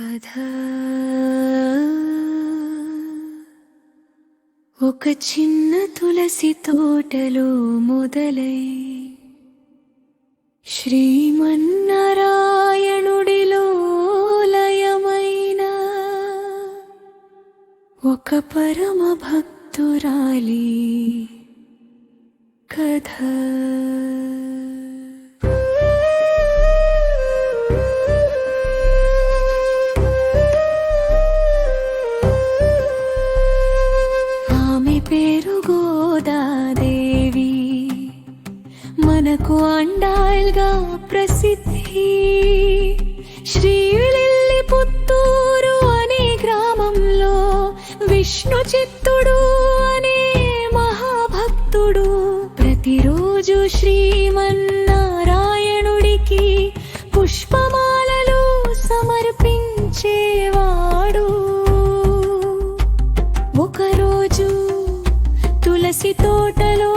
కథ ఒక చిన్న తులసి తోటలో మొదలై శ్రీమన్నారాయణుడిలో లయమైన ఒక పరమ భక్తురాలి కథ. మనకు అండాయిల్గా ప్రసిద్ధి. శ్రీవిల్లి పుత్తూరు అనే గ్రామంలో విష్ణు చిత్తుడు అనే మహాభక్తుడు. ప్రతిరోజు శ్రీమన్నారాయణుడికి పుష్పమాలలు సమర్పించేవాడు. ఒకరోజు తులసి తోటలో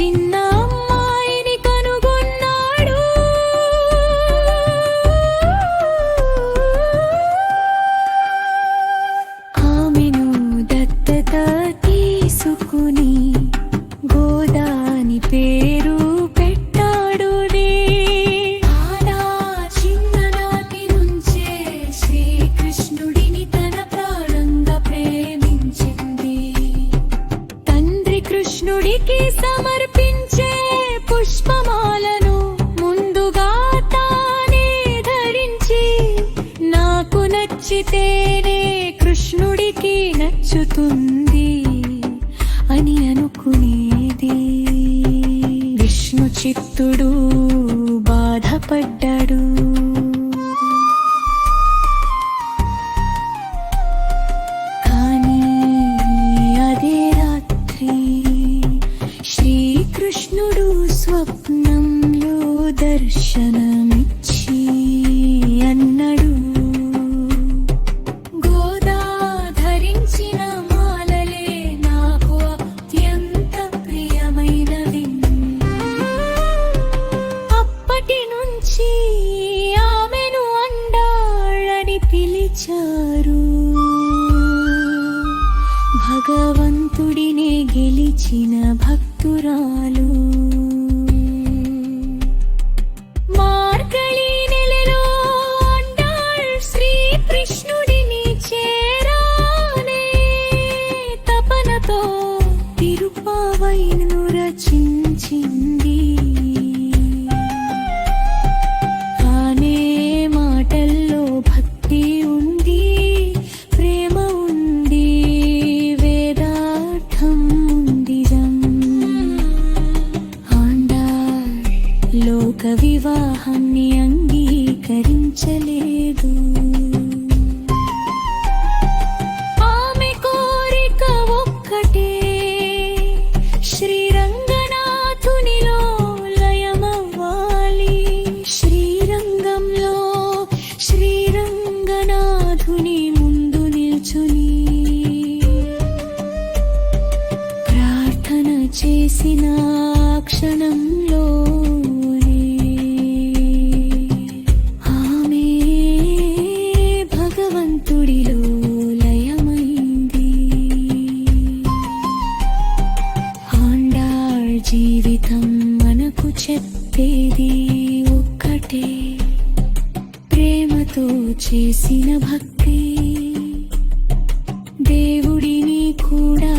చిన్న సమర్పించే పుష్పమాలను ముందుగా తానే ధరించి నాకు నచ్చితేనే కృష్ణుడికి నచ్చుతుంది అని అనుకునేది. విష్ణు చిత్తుడు బాధపడ్డ స్వప్నంలో దర్శనమిచ్చి అన్నడు. గోదా ధరించిన మాలలే నాకు అత్యంత ప్రియమైనవి. అప్పటి నుంచి ఆమెను అండాళ్ళని పిలిచారు. భగవంతుడినే గెలిచిన భక్తురాలు. తిరుపావైను రచించింది. ఆనే మాటల్లో భక్తి ఉంది ప్రేమ ఉంది వేదార్థం ఉందిజం ఆండాళ్ లోక వివాహాన్ని అంగీకరించలేదు. చేసిన క్షణంలో ఆమె భగవంతుడిలో లయమైంది. ఆండాళ్ జీవితం మనకు చెప్పేది ఒక్కటే. ప్రేమతో చేసిన భక్తి దేవుడిని కూడా